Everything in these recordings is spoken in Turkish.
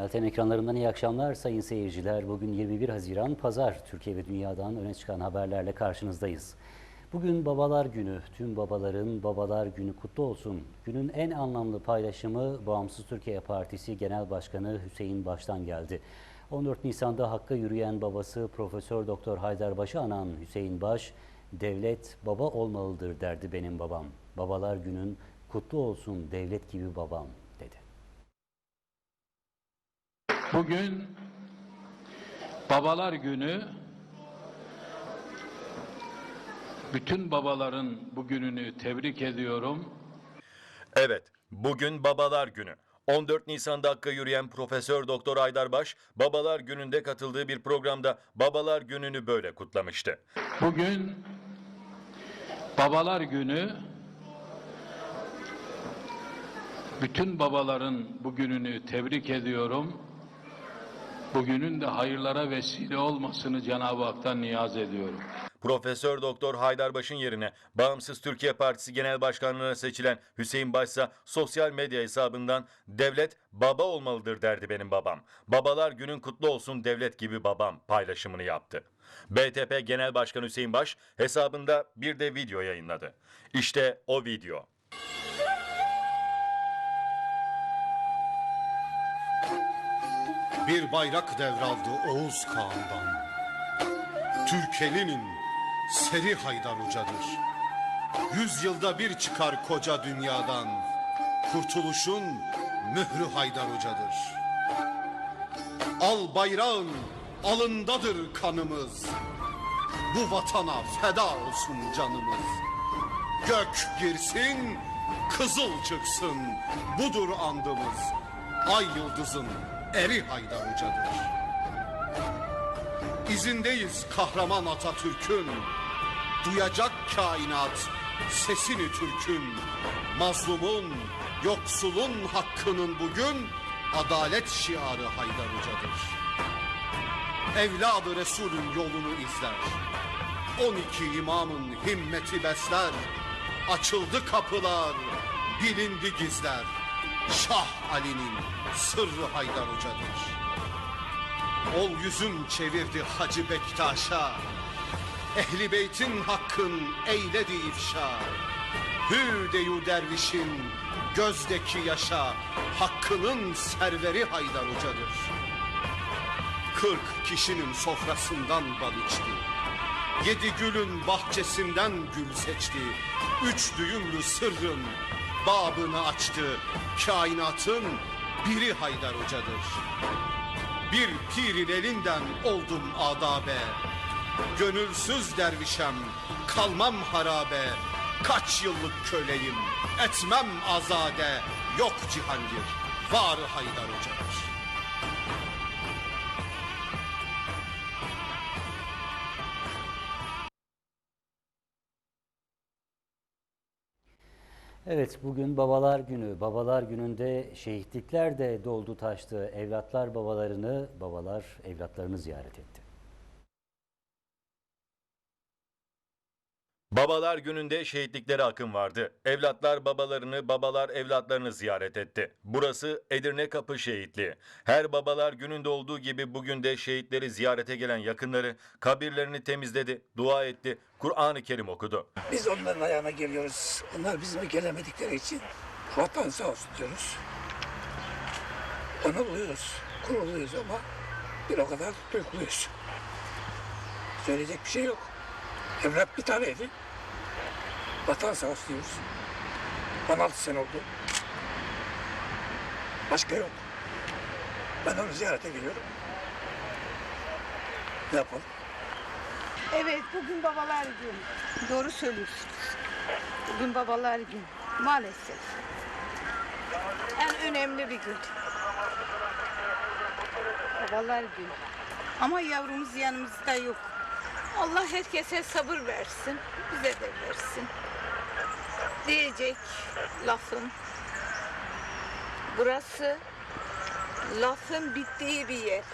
Meltem ekranlarından iyi akşamlar sayın seyirciler. Bugün 21 Haziran Pazar. Türkiye ve dünyadan öne çıkan haberlerle karşınızdayız. Bugün Babalar Günü. Tüm babaların Babalar Günü kutlu olsun. Günün en anlamlı paylaşımı Bağımsız Türkiye Partisi Genel Başkanı Hüseyin Baş'tan geldi. 14 Nisan'da Hakk'a yürüyen babası Profesör Doktor Haydarbaş'ı anan Hüseyin Baş, devlet baba olmalıdır derdi benim babam. Babalar Günün kutlu olsun devlet gibi babam dedi. Bugün Babalar Günü bütün babaların bugününü tebrik ediyorum. Evet, bugün Babalar Günü. 14 Nisan'da Hakk'a yürüyen Profesör Doktor Aydarbaş, Babalar Günü'nde katıldığı bir programda Babalar Günü'nü böyle kutlamıştı. Bugün Babalar Günü bütün babaların bugününü tebrik ediyorum. Bugünün de hayırlara vesile olmasını Cenab-ı Hak'tan niyaz ediyorum. Profesör Doktor Haydarbaş'ın yerine Bağımsız Türkiye Partisi Genel Başkanlığı'na seçilen Hüseyin Başsa sosyal medya hesabından devlet baba olmalıdır derdi benim babam. Babalar günün kutlu olsun devlet gibi babam paylaşımını yaptı. BTP Genel Başkanı Hüseyin Baş hesabında bir de video yayınladı. İşte o video. Bir bayrak devraldı Oğuz Kağan'dan. Türkeli'nin Seri Haydar Hoca'dır. Yüz yılda bir çıkar koca dünyadan. Kurtuluşun mührü Haydar Hoca'dır. Al bayrağın alındadır kanımız. Bu vatana feda olsun canımız. Gök girsin, kızıl çıksın. Budur andımız. Ay yıldızın eri Haydar Hoca'dır. İzindeyiz kahraman Atatürk'ün. Duyacak kainat sesini Türk'ün. Mazlumun, yoksulun hakkının bugün adalet şiarı Haydar Hoca'dır. Evladı Resul'ün yolunu izler. 12 imamın himmeti besler. Açıldı kapılar, bilindi gizler. Şah Ali'nin sırrı Haydar Hoca'dır. Ol yüzüm çevirdi Hacı Bektaş'a. Ehli beytin hakkın eyledi ifşa. Hü deyu dervişin gözdeki yaşa. Hakkının serveri Haydar Hoca'dır. Kırk kişinin sofrasından bal içti. Yedi gülün bahçesinden gül seçti. Üç düğümlü sırrın babını açtı. Kainatın biri Haydar Hoca'dır. Bir pirin elinden oldum adabe. Gönülsüz dervişem, kalmam harabe. Kaç yıllık köleyim, etmem azade. Yok Cihangir, var Haydar Hoca'dır. Evet bugün Babalar Günü. Babalar Günü'nde şehitlikler de doldu taştı. Evlatlar babalarını, babalar evlatlarını ziyaret etti. Babalar gününde şehitliklere akın vardı. Evlatlar babalarını, babalar evlatlarını ziyaret etti. Burası Edirne Kapı Şehitliği. Her babalar gününde olduğu gibi bugün de şehitleri ziyarete gelen yakınları kabirlerini temizledi, dua etti, Kur'an-ı Kerim okudu. Biz onların ayağına geliyoruz. Onlar bizim gelemedikleri için vatan sağ olsun diyoruz. Onurluyuz, gururluyuz ama bir o kadar duygulayız. Söyleyecek bir şey yok. Evlat bir taneydi. Vatan sağ olsun diyoruz. 16 sene oldu. Başka yok. Ben onu ziyarete geliyorum. Ne yapalım? Evet, bugün babalar günü. Doğru söylüyorsunuz. Bugün babalar günü. Maalesef. En önemli bir gün. Babalar günü. Ama yavrumuz yanımızda yok. Allah herkese sabır versin. Bize de versin. Diyecek lafım. Burası lafın bittiği bir yer.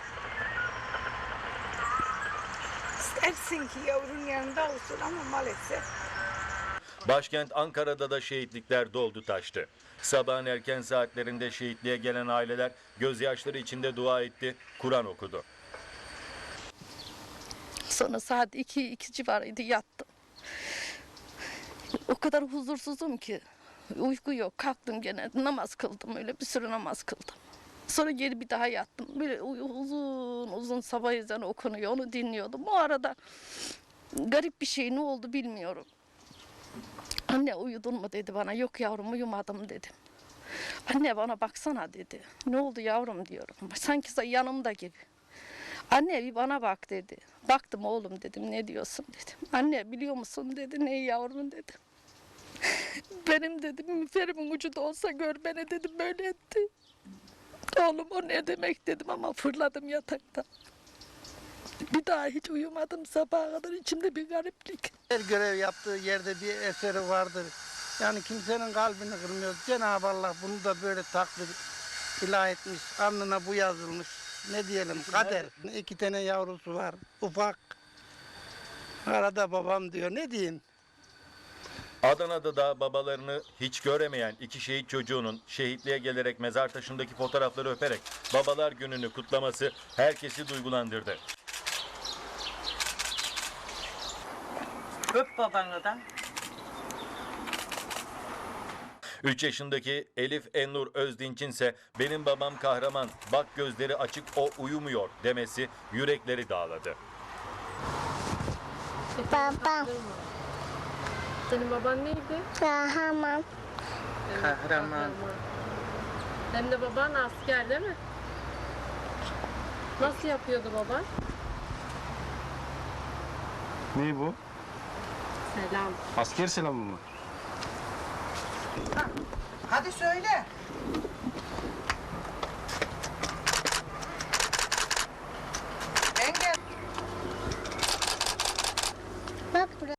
İstersin ki yavrun yanında olsun ama maalesef Başkent Ankara'da da şehitlikler doldu taştı. Sabahın erken saatlerinde şehitliğe gelen aileler gözyaşları içinde dua etti, Kur'an okudu. Sonra saat 2 2 civarıydı yattım. O kadar huzursuzum ki. Uyku yok. Kalktım gene namaz kıldım öyle bir sürü namaz kıldım. Sonra geri bir daha yattım. Böyle uzun uzun sabah ezanı okunuyor onu dinliyordum. O arada garip bir şey ne oldu bilmiyorum. Anne uyudun mu dedi bana. Yok yavrum uyumadım dedim. Anne bana baksana dedi. Ne oldu yavrum diyorum. Sanki yanımda gibi. Anne bir bana bak dedi. Baktım oğlum dedim ne diyorsun dedim. Anne biliyor musun dedi ne yavrum dedim. Benim dedim müferimin ucu da olsa gör beni dedim böyle etti. Oğlum o ne demek dedim ama fırladım yatakta. Bir daha hiç uyumadım sabaha kadar içimde bir gariplik. Her görev yaptığı yerde bir eseri vardır. Yani kimsenin kalbini kırmıyor. Cenab-ı Allah bunu da böyle takdir ilah etmiş. Alnına bu yazılmış. Ne diyelim kader. İki tane yavrusu var. Ufak. Arada babam diyor. Ne diyeyim? Adana'da da babalarını hiç göremeyen iki şehit çocuğunun şehitliğe gelerek mezar taşındaki fotoğrafları öperek babalar gününü kutlaması herkesi duygulandırdı. Öp babanı da. 3 yaşındaki Elif Ennur Özdinç'in ise benim babam kahraman, bak gözleri açık o uyumuyor demesi yürekleri dağladı. Babam Senin baban neydi? kahraman Kahraman. Hem de baban asker değil mi? Nasıl yapıyordu baban? Ne bu? Selam. Asker selamı mı? Hadi söyle. Ben gel. bak buraya.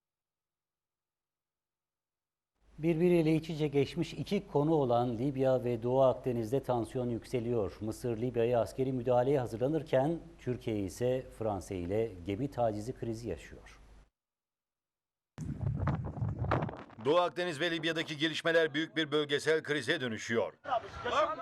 Birbiriyle iç içe geçmiş iki konu olan Libya ve Doğu Akdeniz'de tansiyon yükseliyor. Mısır Libya'ya askeri müdahaleye hazırlanırken Türkiye ise Fransa ile gemi tacizi krizi yaşıyor. Doğu Akdeniz ve Libya'daki gelişmeler büyük bir bölgesel krize dönüşüyor.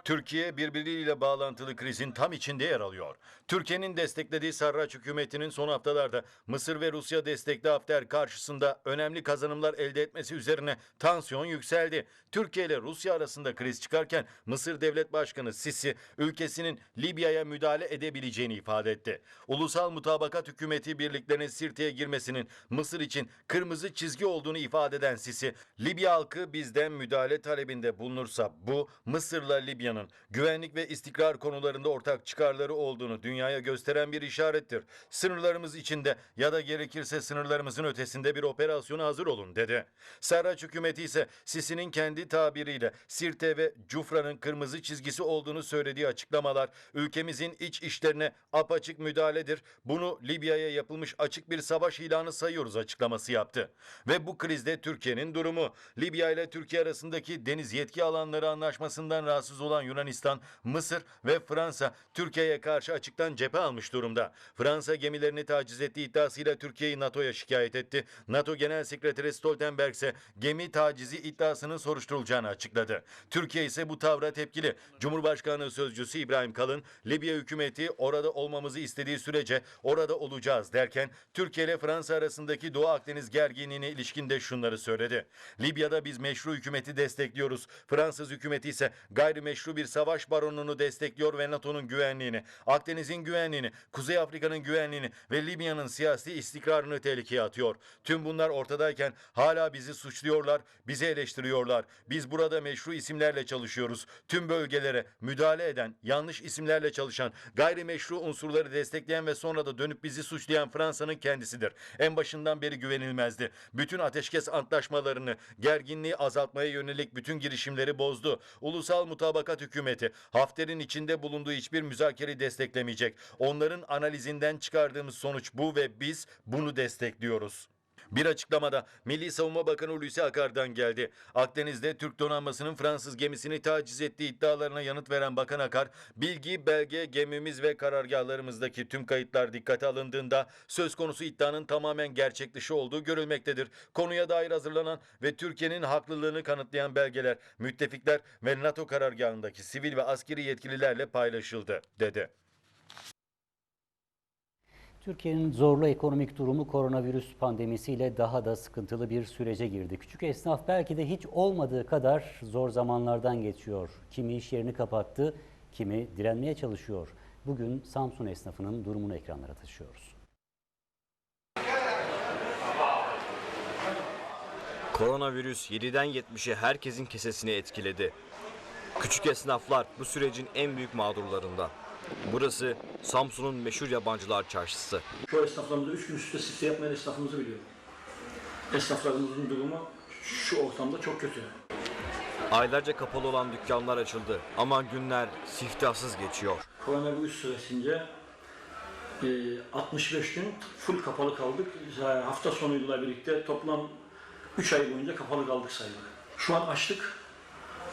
Türkiye birbiriyle bağlantılı krizin tam içinde yer alıyor. Türkiye'nin desteklediği Sarraç hükümetinin son haftalarda Mısır ve Rusya destekli Hafter karşısında önemli kazanımlar elde etmesi üzerine tansiyon yükseldi. Türkiye ile Rusya arasında kriz çıkarken Mısır Devlet Başkanı Sisi ülkesinin Libya'ya müdahale edebileceğini ifade etti. Ulusal Mutabakat Hükümeti birliklerinin Sirte'ye girmesinin Mısır için kırmızı çizgi olduğunu ifade eden Sisi, Libya halkı bizden müdahale talebinde bulunursa bu Mısır'la Libya'nın güvenlik ve istikrar konularında ortak çıkarları olduğunu dünyaya gösteren bir işarettir. Sınırlarımız içinde ya da gerekirse sınırlarımızın ötesinde bir operasyona hazır olun dedi. Sarraç hükümeti ise Sisi'nin kendi tabiriyle Sirte ve Cufra'nın kırmızı çizgisi olduğunu söylediği açıklamalar ülkemizin iç işlerine apaçık müdahaledir. Bunu Libya'ya yapılmış açık bir savaş ilanı sayıyoruz açıklaması yaptı. Ve bu krizde Türkiye'nin durumu Libya ile Türkiye arasındaki deniz yetki alanları anlaşmasından rahatsız olan Yunanistan, Mısır ve Fransa Türkiye'ye karşı açıktan cephe almış durumda. Fransa gemilerini taciz ettiği iddiasıyla Türkiye'yi NATO'ya şikayet etti. NATO Genel Sekreteri Stoltenberg ise gemi tacizi iddiasının soruşturulacağını açıkladı. Türkiye ise bu tavra tepkili. Cumhurbaşkanı Sözcüsü İbrahim Kalın, Libya hükümeti orada olmamızı istediği sürece orada olacağız derken Türkiye ile Fransa arasındaki Doğu Akdeniz gerginliğine ilişkin de şunları söyledi. Libya'da biz meşru hükümeti destekliyoruz. Fransız hükümeti ise gayrimeşru bir savaş baronunu destekliyor ve NATO'nun güvenliğini, Akdeniz'in güvenliğini, Kuzey Afrika'nın güvenliğini ve Libya'nın siyasi istikrarını tehlikeye atıyor. Tüm bunlar ortadayken hala bizi suçluyorlar, bizi eleştiriyorlar. Biz burada meşru isimlerle çalışıyoruz. Tüm bölgelere müdahale eden, yanlış isimlerle çalışan, gayrimeşru unsurları destekleyen ve sonra da dönüp bizi suçlayan Fransa'nın kendisidir. En başından beri güvenilmezdi. Bütün ateşkes antlaşmalarını, gerginliği azaltmaya yönelik bütün girişimleri bozdu. Ulusal Mutabakat Hükümeti Hafter'in içinde bulunduğu hiçbir müzakereyi desteklemeyecek. Onların analizinden çıkardığımız sonuç bu ve biz bunu destekliyoruz. Bir açıklamada Milli Savunma Bakanı Hulusi Akar'dan geldi. Akdeniz'de Türk donanmasının Fransız gemisini taciz ettiği iddialarına yanıt veren Bakan Akar, bilgi, belge, gemimiz ve karargahlarımızdaki tüm kayıtlar dikkate alındığında söz konusu iddianın tamamen gerçek dışı olduğu görülmektedir. Konuya dair hazırlanan ve Türkiye'nin haklılığını kanıtlayan belgeler müttefikler ve NATO karargahındaki sivil ve askeri yetkililerle paylaşıldı, dedi. Türkiye'nin zorlu ekonomik durumu koronavirüs pandemisiyle daha da sıkıntılı bir sürece girdi. Küçük esnaf belki de hiç olmadığı kadar zor zamanlardan geçiyor. Kimi iş yerini kapattı, kimi direnmeye çalışıyor. Bugün Samsun esnafının durumunu ekranlara taşıyoruz. Koronavirüs 7'den 70'e herkesin kesesini etkiledi. Küçük esnaflar bu sürecin en büyük mağdurlarından. Burası Samsun'un meşhur yabancılar çarşısı. Şu esnaflarımızda üç gün üstte site yapmayan esnafımızı biliyorum. Esnaflarımızın durumu şu ortamda çok kötü. Aylarca kapalı olan dükkanlar açıldı ama günler siftahsız geçiyor. Koronavirüs süresince e, 65 gün full kapalı kaldık. Hafta sonuyla birlikte toplam 3 ay boyunca kapalı kaldık sayılır. Şu an açtık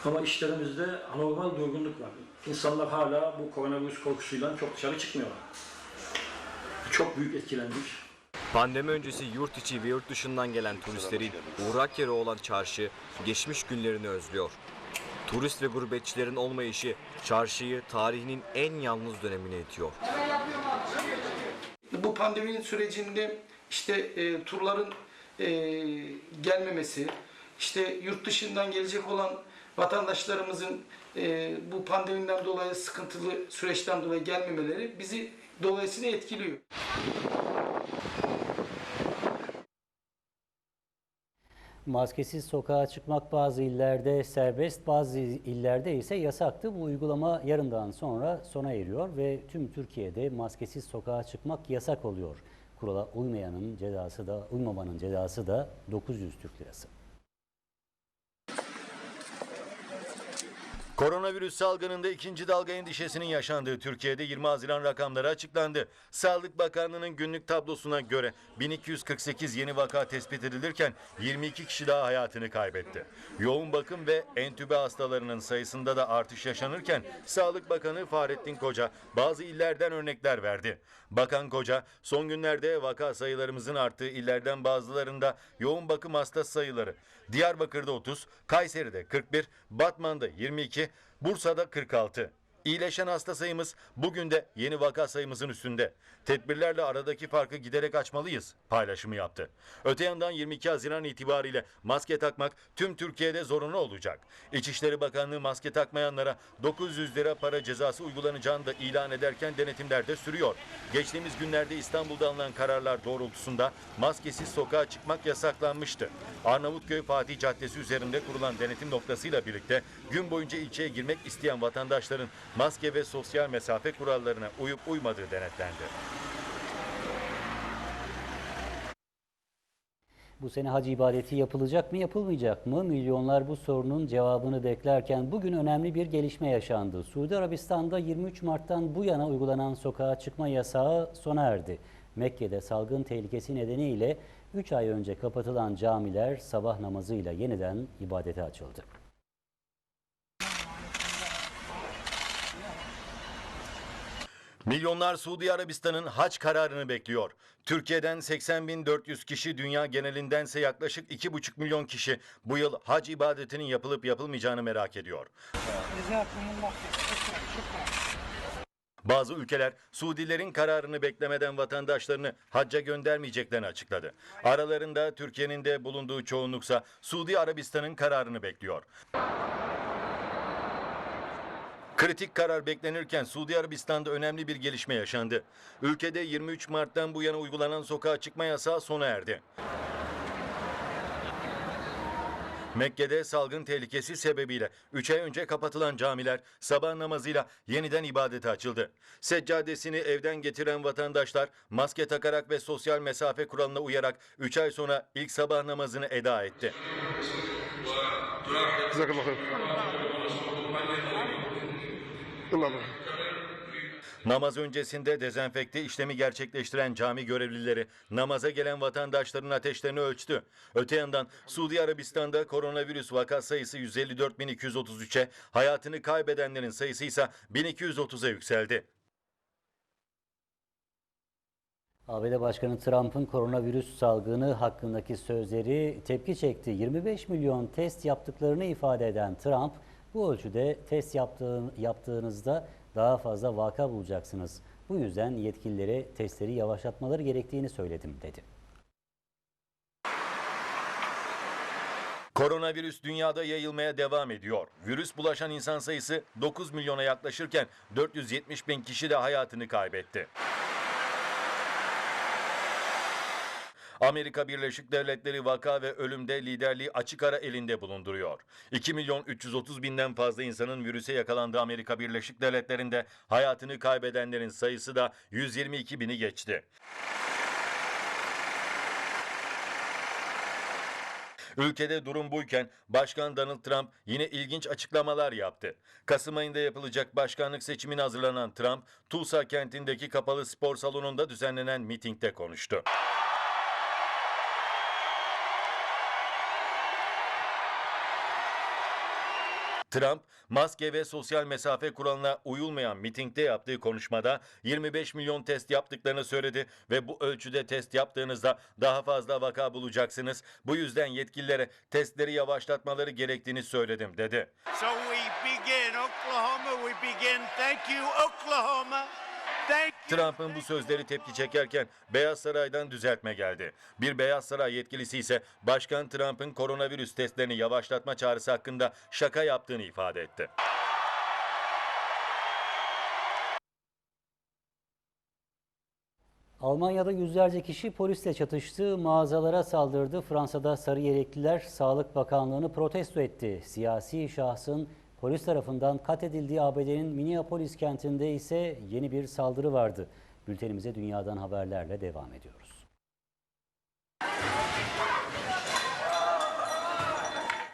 ama işlerimizde anormal durgunluk var. İnsanlar hala bu koronavirüs korkusuyla çok dışarı çıkmıyorlar. Çok büyük etkilendik. Pandemi öncesi yurt içi ve yurt dışından gelen turistlerin uğrak yeri olan çarşı geçmiş günlerini özlüyor. Turist ve gurbetçilerin olmayışı çarşıyı tarihinin en yalnız dönemine itiyor. Bu pandeminin sürecinde işte e, turların e, gelmemesi, işte yurt dışından gelecek olan vatandaşlarımızın e, bu pandemiden dolayı sıkıntılı süreçten dolayı gelmemeleri bizi dolayısıyla etkiliyor. Maskesiz sokağa çıkmak bazı illerde serbest, bazı illerde ise yasaktı. Bu uygulama yarından sonra sona eriyor ve tüm Türkiye'de maskesiz sokağa çıkmak yasak oluyor. Kurala uymayanın cezası da, uymamanın cezası da 900 Türk Lirası. Koronavirüs salgınında ikinci dalga endişesinin yaşandığı Türkiye'de 20 Haziran rakamları açıklandı. Sağlık Bakanlığı'nın günlük tablosuna göre 1248 yeni vaka tespit edilirken 22 kişi daha hayatını kaybetti. Yoğun bakım ve entübe hastalarının sayısında da artış yaşanırken Sağlık Bakanı Fahrettin Koca bazı illerden örnekler verdi. Bakan Koca son günlerde vaka sayılarımızın arttığı illerden bazılarında yoğun bakım hasta sayıları Diyarbakır'da 30, Kayseri'de 41, Batman'da 22, Bursa'da 46. İyileşen hasta sayımız bugün de yeni vaka sayımızın üstünde. Tedbirlerle aradaki farkı giderek açmalıyız paylaşımı yaptı. Öte yandan 22 Haziran itibariyle maske takmak tüm Türkiye'de zorunlu olacak. İçişleri Bakanlığı maske takmayanlara 900 lira para cezası uygulanacağını da ilan ederken denetimler de sürüyor. Geçtiğimiz günlerde İstanbul'da alınan kararlar doğrultusunda maskesiz sokağa çıkmak yasaklanmıştı. Arnavutköy Fatih Caddesi üzerinde kurulan denetim noktasıyla birlikte gün boyunca ilçeye girmek isteyen vatandaşların maske ve sosyal mesafe kurallarına uyup uymadığı denetlendi. Bu sene hac ibadeti yapılacak mı yapılmayacak mı? Milyonlar bu sorunun cevabını beklerken bugün önemli bir gelişme yaşandı. Suudi Arabistan'da 23 Mart'tan bu yana uygulanan sokağa çıkma yasağı sona erdi. Mekke'de salgın tehlikesi nedeniyle 3 ay önce kapatılan camiler sabah namazıyla yeniden ibadete açıldı. Milyonlar Suudi Arabistan'ın haç kararını bekliyor. Türkiye'den 80.400 kişi, dünya genelindense yaklaşık 2,5 milyon kişi bu yıl hac ibadetinin yapılıp yapılmayacağını merak ediyor. Bazı ülkeler Suudilerin kararını beklemeden vatandaşlarını hacca göndermeyeceklerini açıkladı. Aralarında Türkiye'nin de bulunduğu çoğunluksa Suudi Arabistan'ın kararını bekliyor. Kritik karar beklenirken Suudi Arabistan'da önemli bir gelişme yaşandı. Ülkede 23 Mart'tan bu yana uygulanan sokağa çıkma yasağı sona erdi. Mekke'de salgın tehlikesi sebebiyle 3 ay önce kapatılan camiler sabah namazıyla yeniden ibadete açıldı. Seccadesini evden getiren vatandaşlar maske takarak ve sosyal mesafe kuralına uyarak 3 ay sonra ilk sabah namazını eda etti. Namaz öncesinde dezenfekte işlemi gerçekleştiren cami görevlileri namaza gelen vatandaşların ateşlerini ölçtü. Öte yandan Suudi Arabistan'da koronavirüs vaka sayısı 154.233'e, hayatını kaybedenlerin sayısı ise 1230'a yükseldi. ABD Başkanı Trump'ın koronavirüs salgını hakkındaki sözleri tepki çekti. 25 milyon test yaptıklarını ifade eden Trump, bu ölçüde test yaptığın, yaptığınızda daha fazla vaka bulacaksınız. Bu yüzden yetkililere testleri yavaşlatmaları gerektiğini söyledim dedi. Koronavirüs dünyada yayılmaya devam ediyor. Virüs bulaşan insan sayısı 9 milyona yaklaşırken 470 bin kişi de hayatını kaybetti. Amerika Birleşik Devletleri vaka ve ölümde liderliği açık ara elinde bulunduruyor. 2 milyon 330 binden fazla insanın virüse yakalandığı Amerika Birleşik Devletleri'nde hayatını kaybedenlerin sayısı da 122 bini geçti. Ülkede durum buyken Başkan Donald Trump yine ilginç açıklamalar yaptı. Kasım ayında yapılacak başkanlık seçimine hazırlanan Trump, Tulsa kentindeki kapalı spor salonunda düzenlenen mitingde konuştu. Trump, maske ve sosyal mesafe kuralına uyulmayan mitingde yaptığı konuşmada 25 milyon test yaptıklarını söyledi ve bu ölçüde test yaptığınızda daha fazla vaka bulacaksınız. Bu yüzden yetkililere testleri yavaşlatmaları gerektiğini söyledim dedi. So we begin Oklahoma, we begin. Thank you Oklahoma. Trump'ın bu sözleri tepki çekerken Beyaz Saray'dan düzeltme geldi. Bir Beyaz Saray yetkilisi ise Başkan Trump'ın koronavirüs testlerini yavaşlatma çağrısı hakkında şaka yaptığını ifade etti. Almanya'da yüzlerce kişi polisle çatıştı, mağazalara saldırdı. Fransa'da sarı yelekliler Sağlık Bakanlığı'nı protesto etti. Siyasi şahsın polis tarafından katledildiği ABD'nin Minneapolis kentinde ise yeni bir saldırı vardı. Bültenimize dünyadan haberlerle devam ediyoruz.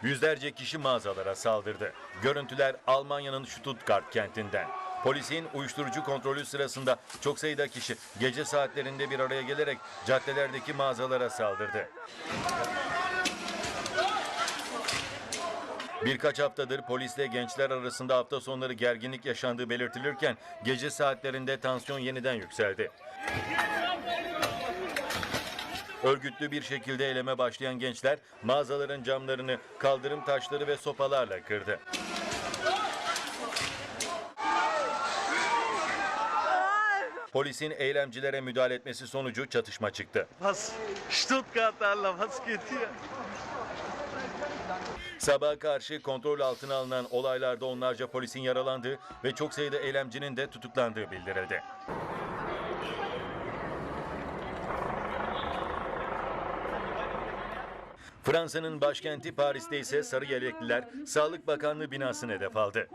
Yüzlerce kişi mağazalara saldırdı. Görüntüler Almanya'nın Stuttgart kentinden. Polisin uyuşturucu kontrolü sırasında çok sayıda kişi gece saatlerinde bir araya gelerek caddelerdeki mağazalara saldırdı. Birkaç haftadır polisle gençler arasında hafta sonları gerginlik yaşandığı belirtilirken gece saatlerinde tansiyon yeniden yükseldi. Örgütlü bir şekilde eyleme başlayan gençler mağazaların camlarını kaldırım taşları ve sopalarla kırdı. Polisin eylemcilere müdahale etmesi sonucu çatışma çıktı. Was Stuttgart Allah was geht hier? Sabaha karşı kontrol altına alınan olaylarda onlarca polisin yaralandığı ve çok sayıda eylemcinin de tutuklandığı bildirildi. Fransa'nın başkenti Paris'te ise sarı yelekliler Sağlık Bakanlığı binasını hedef aldı.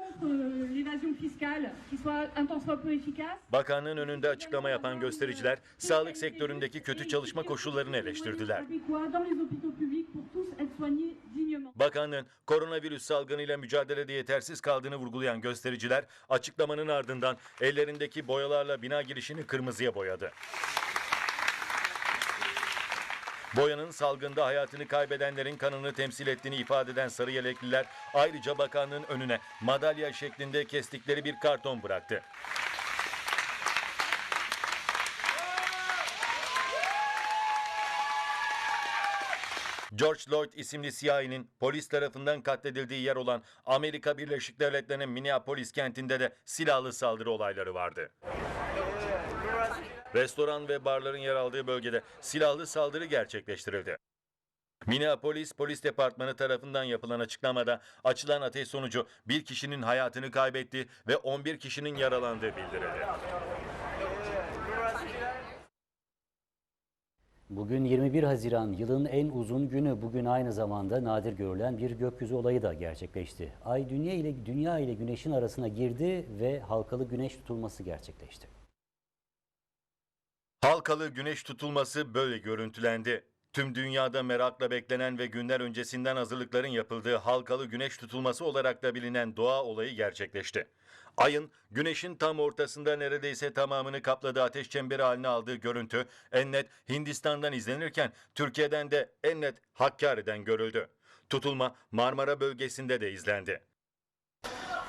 Bakanlığın önünde açıklama yapan göstericiler sağlık sektöründeki kötü çalışma koşullarını eleştirdiler. Bakanlığın koronavirüs salgınıyla mücadelede yetersiz kaldığını vurgulayan göstericiler açıklamanın ardından ellerindeki boyalarla bina girişini kırmızıya boyadı. Boyanın salgında hayatını kaybedenlerin kanını temsil ettiğini ifade eden sarı yelekliler ayrıca bakanlığın önüne madalya şeklinde kestikleri bir karton bıraktı. George Floyd isimli siyahinin polis tarafından katledildiği yer olan Amerika Birleşik Devletleri'nin Minneapolis kentinde de silahlı saldırı olayları vardı. Restoran ve barların yer aldığı bölgede silahlı saldırı gerçekleştirildi. Minneapolis Polis Departmanı tarafından yapılan açıklamada açılan ateş sonucu bir kişinin hayatını kaybetti ve 11 kişinin yaralandığı bildirildi. Bugün 21 Haziran yılın en uzun günü. Bugün aynı zamanda nadir görülen bir gökyüzü olayı da gerçekleşti. Ay dünya ile dünya ile güneşin arasına girdi ve halkalı güneş tutulması gerçekleşti. Halkalı güneş tutulması böyle görüntülendi. Tüm dünyada merakla beklenen ve günler öncesinden hazırlıkların yapıldığı halkalı güneş tutulması olarak da bilinen doğa olayı gerçekleşti. Ayın güneşin tam ortasında neredeyse tamamını kapladığı ateş çemberi haline aldığı görüntü en net Hindistan'dan izlenirken Türkiye'den de en net Hakkari'den görüldü. Tutulma Marmara bölgesinde de izlendi.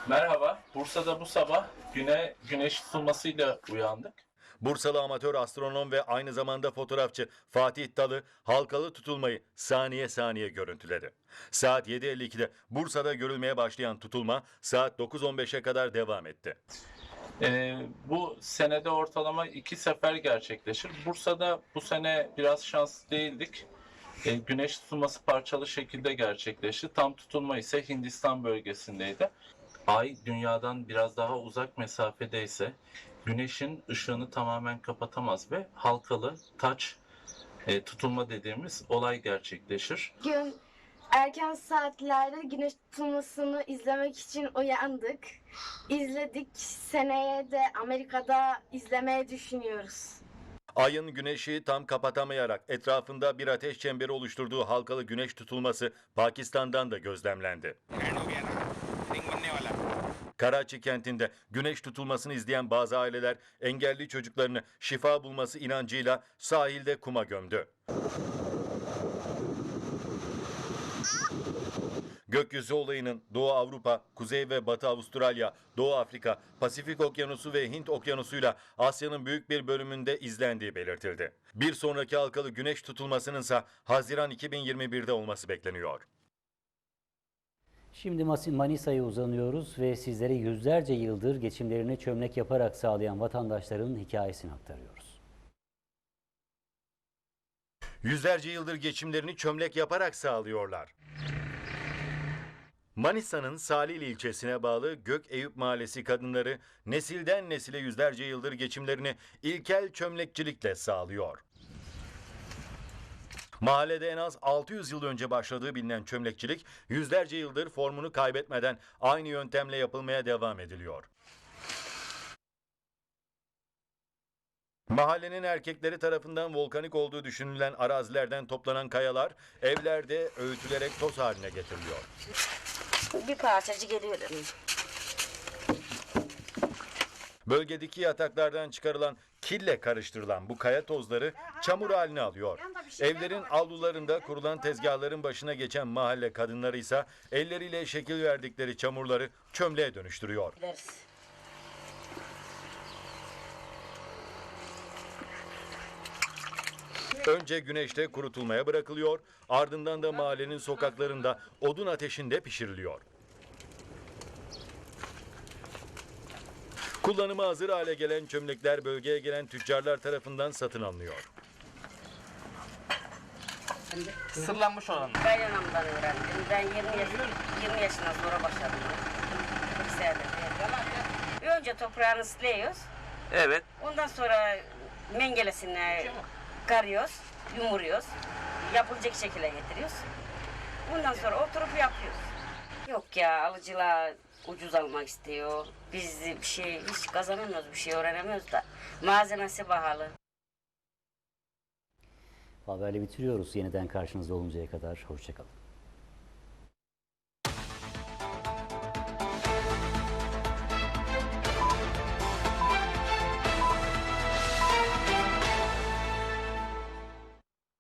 Merhaba. Bursa'da bu sabah güne güneş tutulmasıyla uyandık. Bursalı amatör astronom ve aynı zamanda fotoğrafçı Fatih Dalı halkalı tutulmayı saniye saniye görüntüledi. Saat 7.52'de Bursa'da görülmeye başlayan tutulma saat 9.15'e kadar devam etti. Ee, bu senede ortalama iki sefer gerçekleşir. Bursa'da bu sene biraz şanslı değildik. Ee, güneş tutulması parçalı şekilde gerçekleşti. Tam tutulma ise Hindistan bölgesindeydi. Ay dünyadan biraz daha uzak mesafedeyse güneşin ışığını tamamen kapatamaz ve halkalı taç e, tutulma dediğimiz olay gerçekleşir. Gün erken saatlerde güneş tutulmasını izlemek için uyandık. İzledik. Seneye de Amerika'da izlemeyi düşünüyoruz. Ayın güneşi tam kapatamayarak etrafında bir ateş çemberi oluşturduğu halkalı güneş tutulması Pakistan'dan da gözlemlendi. Karachi kentinde güneş tutulmasını izleyen bazı aileler engelli çocuklarını şifa bulması inancıyla sahilde kuma gömdü. Gökyüzü olayının Doğu Avrupa, Kuzey ve Batı Avustralya, Doğu Afrika, Pasifik Okyanusu ve Hint Okyanusu'yla Asya'nın büyük bir bölümünde izlendiği belirtildi. Bir sonraki halkalı güneş tutulmasının ise Haziran 2021'de olması bekleniyor. Şimdi Manisa'ya uzanıyoruz ve sizlere yüzlerce yıldır geçimlerini çömlek yaparak sağlayan vatandaşların hikayesini aktarıyoruz. Yüzlerce yıldır geçimlerini çömlek yaparak sağlıyorlar. Manisa'nın Salihli ilçesine bağlı Gök Eyüp Mahallesi kadınları nesilden nesile yüzlerce yıldır geçimlerini ilkel çömlekçilikle sağlıyor. Mahallede en az 600 yıl önce başladığı bilinen çömlekçilik yüzlerce yıldır formunu kaybetmeden aynı yöntemle yapılmaya devam ediliyor. Mahallenin erkekleri tarafından volkanik olduğu düşünülen arazilerden toplanan kayalar evlerde öğütülerek toz haline getiriliyor. Bir parçacı geliyor. Bölgedeki yataklardan çıkarılan kille karıştırılan bu kaya tozları çamur haline alıyor. Evlerin avlularında kurulan tezgahların başına geçen mahalle kadınları ise elleriyle şekil verdikleri çamurları çömleğe dönüştürüyor. Önce güneşte kurutulmaya bırakılıyor, ardından da mahallenin sokaklarında odun ateşinde pişiriliyor. Kullanıma hazır hale gelen çömlekler bölgeye gelen tüccarlar tarafından satın alınıyor. Sırlanmış olan. Kaynanamdan öğrendim. Ben 20 yaşında, 20 yaşından sonra başladım. Bilgisayarda. Önce toprağını ıslayıyoruz. Evet. Ondan sonra mengelesine karıyoruz, yumuruyoruz. Yapılacak şekilde getiriyoruz. Ondan sonra oturup yapıyoruz. Yok ya alıcılar ucuz almak istiyor. Biz bir şey hiç kazanamıyoruz, bir şey öğrenemiyoruz da. Malzemesi pahalı. Haberle bitiriyoruz. Yeniden karşınızda oluncaya kadar hoşçakalın.